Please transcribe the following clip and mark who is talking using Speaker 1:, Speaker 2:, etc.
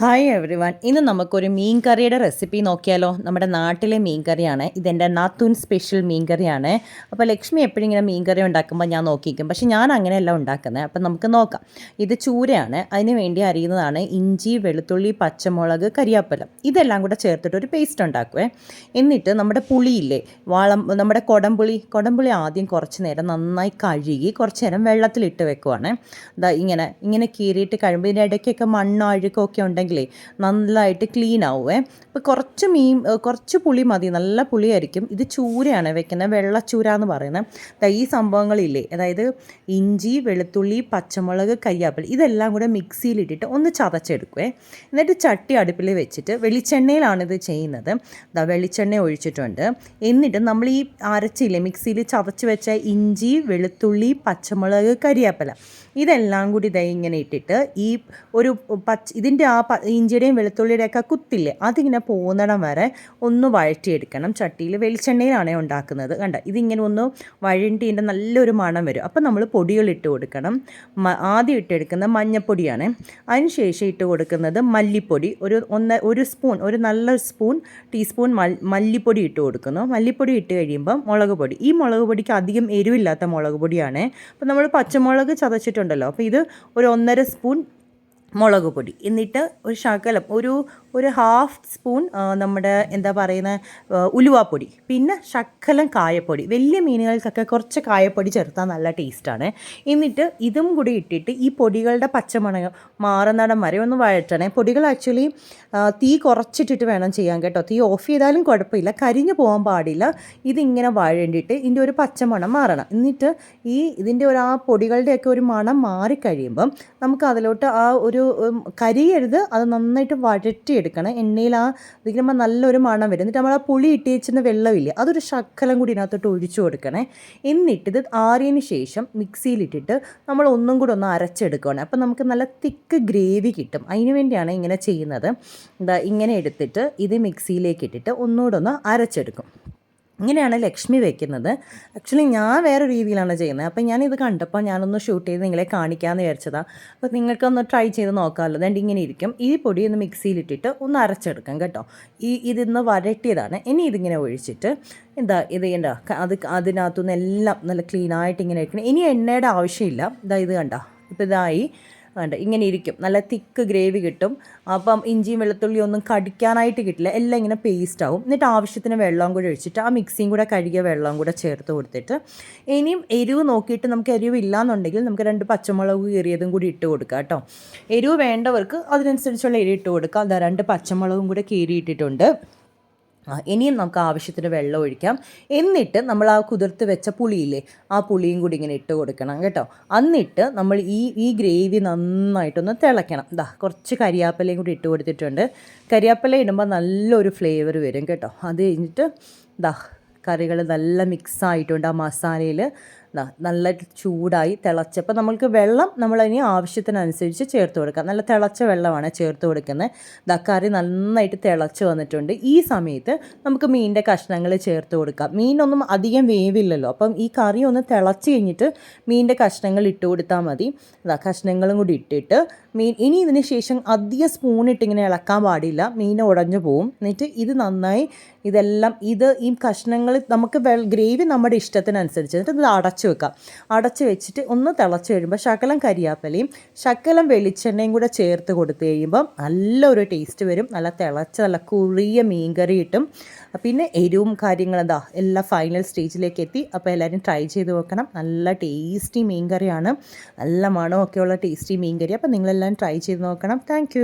Speaker 1: Hi every one ഇന്ന് നമുക്കൊരു മീൻ കറിയുടെ റെസിപ്പി നോക്കിയാലോ? നമ്മുടെ നാട്ടിലെ മീൻ കറിയാണ് ഇതെന്റെ നാത്തൂൻ സ്പെഷ്യൽ മീൻ കറിയാണ് അപ്പോൾ ലക്ഷ്മി എപ്പോഴും ഇങ്ങനെ മീൻ കറി ഉണ്ടാക്കുമ്പോൾ ഞാൻ നോക്കിയിരിക്കും. പക്ഷേ ഞാൻ അങ്ങനെയല്ല ഉണ്ടാക്കുന്നത്. അപ്പം നമുക്ക് നോക്കാം. ഇത് ചൂരയാണ്. അതിന് വേണ്ടി അരിയുന്നതാണ് ഇഞ്ചി വെളുത്തുള്ളി പച്ചമുളക് കരിയാപ്പലം. ഇതെല്ലാം കൂടെ ചേർത്തിട്ട് ഒരു പേസ്റ്റ് ഉണ്ടാക്കുവേ. എന്നിട്ട് നമ്മുടെ പുളിയില്ലേ? വാളം നമ്മുടെ കൊടംപുളി. കൊടംപുളി ആദ്യം കുറച്ച് നേരം നന്നായി കഴുകി കുറച്ച് നേരം വെള്ളത്തിലിട്ട് വെക്കുവാണ്. ഇങ്ങനെ ഇങ്ങനെ കീറിയിട്ട് കഴിയുമ്പോൾ ഇതിന്റെ ഇടയ്ക്കൊക്കെ മണ്ണോ അഴുക്കൊക്കെ ഉണ്ടെങ്കിലേ നല്ലതായിട്ട് ക്ലീൻ ആവുമേ അപ്പോൾ കുറച്ച് മീൻ കുറച്ച് പുളി മതി. നല്ല പുളിയായിരിക്കും. ഇത് ചൂരയാണ് വെക്കുന്നത് വെള്ളച്ചൂര എന്ന് പറയുന്നത് ഈ സംഭവങ്ങളില്ലേ അതായത് ഇഞ്ചി വെളുത്തുള്ളി പച്ചമുളക് കരിയാപ്പില ഇതെല്ലാം കൂടെ മിക്സിയിലിട്ടിട്ട് ഒന്ന് ചതച്ചെടുക്കുവേ. എന്നിട്ട് ചട്ടി അടുപ്പിൽ വെച്ചിട്ട് വെളിച്ചെണ്ണയിലാണ് ഇത് ചെയ്യുന്നത്. ദാ വെളിച്ചെണ്ണ ഒഴിച്ചിട്ടുണ്ട്. എന്നിട്ട് നമ്മൾ ഈ അരച്ചില്ലേ മിക്സിയിൽ ചതച്ച് വെച്ച ഇഞ്ചി വെളുത്തുള്ളി പച്ചമുളക് കരിയാപ്പില ഇതെല്ലാം കൂടി ഇതായി ഇങ്ങനെ ഇട്ടിട്ട് ഈ ഒരു പച്ച ഇതിന്റെ ആ ഇഞ്ചിയുടെയും വെളുത്തുള്ളിയുടെയൊക്കെ കുത്തില്ലേ? അതിങ്ങനെ പോകുന്നിടം വരെ ഒന്ന് വഴറ്റിയെടുക്കണം. ചട്ടിയിൽ വെളിച്ചെണ്ണയിലാണ് ഉണ്ടാക്കുന്നത്. കണ്ട ഇതിങ്ങനെ ഒന്ന് വഴണ്ടിന്റെ നല്ലൊരു മണം വരും. അപ്പോൾ നമ്മൾ പൊടികളിട്ട് കൊടുക്കണം. ആദ്യം ഇട്ടെടുക്കുന്ന മഞ്ഞപ്പൊടിയാണ്. അതിന് ശേഷം ഇട്ട് കൊടുക്കുന്നത് മല്ലിപ്പൊടി. ഒരു ഒന്ന് ഒരു സ്പൂൺ ഒരു നല്ല സ്പൂൺ ടീസ്പൂൺ മല്ലിപ്പൊടി ഇട്ട് കൊടുക്കുന്നു. മല്ലിപ്പൊടി ഇട്ട് കഴിയുമ്പം മുളക് പൊടി. ഈ മുളക് പൊടിക്ക് അധികം എരിവില്ലാത്ത മുളക് പൊടിയാണ്. അപ്പോൾ നമ്മൾ പച്ചമുളക് ചതച്ചിട്ടുണ്ടല്ലോ. അപ്പോൾ ഇത് ഒരു ഒന്നര സ്പൂൺ മുളക് പൊടി. എന്നിട്ട് ഒരു ശകലം ഒരു ഒരു ഹാഫ് സ്പൂൺ നമ്മുടെ എന്താ പറയുന്ന ഉലുവാപ്പൊടി. പിന്നെ ശക്കലം കായപ്പൊടി. വലിയ മീനുകൾക്കൊക്കെ കുറച്ച് കായപ്പൊടി ചേർത്താൽ നല്ല ടേസ്റ്റാണ് എന്നിട്ട് ഇതും കൂടി ഇട്ടിട്ട് ഈ പൊടികളുടെ പച്ചമണം മാറുന്നിടം വരെ ഒന്ന് വഴറ്റണേ. പൊടികൾ ആക്ച്വലി തീ കുറച്ചിട്ടിട്ട് വേണം ചെയ്യാൻ കേട്ടോ. തീ ഓഫ് ചെയ്താലും കുഴപ്പമില്ല. കരിഞ്ഞു പോകാൻ പാടില്ല. ഇതിങ്ങനെ വഴണ്ടിട്ട് ഇതിന്റെ ഒരു പച്ചമണം മാറണം. എന്നിട്ട് ഈ ഇതിന്റെ ഒരു ആ പൊടികളുടെയൊക്കെ ഒരു മണം മാറിക്കഴിയുമ്പം നമുക്ക് അതിലോട്ട് ആ ഒരു ഉം, കരിയരുത്. അത് നന്നായിട്ട് വഴറ്റിയെടുക്കണം. എണ്ണയിൽ ആ ഇതിക്കുമ്പോൾ നല്ലൊരു മണം വരും. എന്നിട്ട് നമ്മൾ ആ പുളി ഇട്ട് വെച്ചിരുന്ന വെള്ളമില്ലേ അതൊരു ശക്കലം കൂടി ഇതിനകത്തോട്ട് ഒഴിച്ചു കൊടുക്കണേ. എന്നിട്ട് ഇത് ആറിയതിന് ശേഷം മിക്സിയിലിട്ടിട്ട് നമ്മൾ ഒന്നും കൂടെ ഒന്ന് അരച്ചെടുക്കുകയാണ് അപ്പം നമുക്ക് നല്ല തിക്ക് ഗ്രേവി കിട്ടും. അതിന് വേണ്ടിയാണ് ഇങ്ങനെ ചെയ്യുന്നത്. ഇങ്ങനെ എടുത്തിട്ട് ഇത് മിക്സിയിലേക്ക് ഇട്ടിട്ട് ഒന്നുകൂടെ ഒന്ന് അരച്ചെടുക്കും. ഇങ്ങനെയാണ് ലക്ഷ്മി വെക്കുന്നത്. ആക്ച്വലി ഞാൻ വേറെ രീതിയിലാണ് ചെയ്യുന്നത്. അപ്പം ഞാനിത് കണ്ടപ്പോൾ ഞാനൊന്ന് ഷൂട്ട് ചെയ്ത് നിങ്ങളെ കാണിക്കാമെന്ന് വിചാരിച്ചതാണ് അപ്പോൾ നിങ്ങൾക്കൊന്ന് ട്രൈ ചെയ്ത് നോക്കാമല്ലോ അതുകൊണ്ട് ഇങ്ങനെ ഇരിക്കും. ഈ പൊടി ഒന്ന് മിക്സിയിലിട്ടിട്ട് ഒന്ന് അരച്ചെടുക്കാം കേട്ടോ. ഈ ഇതിന്ന് വരട്ടിയതാണ്. ഇനി ഇതിങ്ങനെ ഒഴിച്ചിട്ട് എന്താ ഇത് എന്താ അത് അതിനകത്തുനിന്ന് എല്ലാം നല്ല ക്ലീനായിട്ട് ഇങ്ങനെ ഇരിക്കണം. ഇനി എണ്ണയുടെ ആവശ്യമില്ല. ഇതാ ഇത് കണ്ടോ? ഇപ്പോൾ ഇതായി. വേണ്ട ഇങ്ങനെ ഇരിക്കും. നല്ല തിക്ക് ഗ്രേവി കിട്ടും. അപ്പം ഇഞ്ചിയും വെളുത്തുള്ളിയും ഒന്നും കടിക്കാനായിട്ട് കിട്ടില്ല. എല്ലാം ഇങ്ങനെ പേസ്റ്റ് ആവും. എന്നിട്ട് ആവശ്യത്തിന് വെള്ളം കൂടെ ഒഴിച്ചിട്ട് ആ മിക്സിയും കൂടെ കഴുകിയ വെള്ളം കൂടെ ചേർത്ത് കൊടുത്തിട്ട് ഇനിയും എരിവ് നോക്കിയിട്ട് നമുക്ക് എരിവ് ഇല്ലാന്നുണ്ടെങ്കിൽ നമുക്ക് രണ്ട് പച്ചമുളക് കീറിയതും കൂടി ഇട്ട് കൊടുക്കാം കേട്ടോ. എരിവ് വേണ്ടവർക്ക് അതിനനുസരിച്ചുള്ള എരിവ് ഇട്ട് കൊടുക്കാം. അതാ രണ്ട് പച്ചമുളകും കൂടെ കീറിയിട്ടിട്ടുണ്ട്. ഇനിയും നമുക്ക് ആവശ്യത്തിന് വെള്ളം ഒഴിക്കാം. എന്നിട്ട് നമ്മൾ ആ കുതിർത്ത് വെച്ച പുളിയില്ലേ ആ പുളിയും കൂടി ഇങ്ങനെ ഇട്ട് കൊടുക്കണം കേട്ടോ. എന്നിട്ട് നമ്മൾ ഈ ഈ ഗ്രേവി നന്നായിട്ടൊന്ന് തിളയ്ക്കണം. ദാ കുറച്ച് കരിയാപ്പലയും കൂടി ഇട്ട് കൊടുത്തിട്ടുണ്ട്. കരിയാപ്പല ഇടുമ്പോൾ നല്ലൊരു ഫ്ലേവർ വരും കേട്ടോ. അത് കഴിഞ്ഞിട്ട് ദാ കറികൾ നല്ല മിക്സ് ആയിട്ടുണ്ട് ആ മസാലയിൽ നല്ല ചൂടായി തിളച്ചപ്പോൾ നമ്മൾക്ക് വെള്ളം നമ്മളതിന് ആവശ്യത്തിനനുസരിച്ച് ചേർത്ത് കൊടുക്കാം. നല്ല തിളച്ച വെള്ളമാണ് ചേർത്ത് കൊടുക്കുന്നത്. ദാ കറി നന്നായിട്ട് തിളച്ച് വന്നിട്ടുണ്ട്. ഈ സമയത്ത് നമുക്ക് മീനിന്റെ കഷ്ണങ്ങൾ ചേർത്ത് കൊടുക്കാം. മീനൊന്നും അധികം വേവില്ലല്ലോ. അപ്പം ഈ കറി ഒന്ന് തിളച്ച് കഴിഞ്ഞിട്ട് മീനിന്റെ കഷ്ണങ്ങൾ ഇട്ട് കൊടുത്താൽ മതി. കഷ്ണങ്ങളും കൂടി ഇട്ടിട്ട് മീൻ ഇനി ഇതിന് ശേഷം അധികം സ്പൂൺ ഇട്ടിങ്ങനെ ഇളക്കാൻ പാടില്ല. മീൻ ഉടഞ്ഞു പോവും. എന്നിട്ട് ഇത് നന്നായി ഇതെല്ലാം ഇത് ഈ കഷ്ണങ്ങൾ നമുക്ക് ഗ്രേവി നമ്മുടെ ഇഷ്ടത്തിനനുസരിച്ച്. എന്നിട്ട് ഇത് അടച്ചു വെക്കാം. അടച്ചു വെച്ചിട്ട് ഒന്ന് തിളച്ച് കഴിയുമ്പോൾ ശകലം കരിയാപ്പലയും ശകലം വെളിച്ചെണ്ണയും കൂടെ ചേർത്ത് കൊടുത്തു കഴിയുമ്പം നല്ലൊരു ടേസ്റ്റ് വരും. നല്ല തിളച്ച നല്ല കുറിയ മീൻകറി കിട്ടും. പിന്നെ എരിവും കാര്യങ്ങളും എന്താ എല്ലാം ഫൈനൽ സ്റ്റേജിലേക്ക് എത്തി. അപ്പോൾ എല്ലാവരും ട്രൈ ചെയ്ത് നോക്കണം. നല്ല ടേസ്റ്റി മീൻകറിയാണ്. നല്ല മണമൊക്കെയുള്ള ടേസ്റ്റി മീൻകറി. അപ്പോൾ നിങ്ങളെല്ലാം ട്രൈ ചെയ്ത് നോക്കണം. താങ്ക്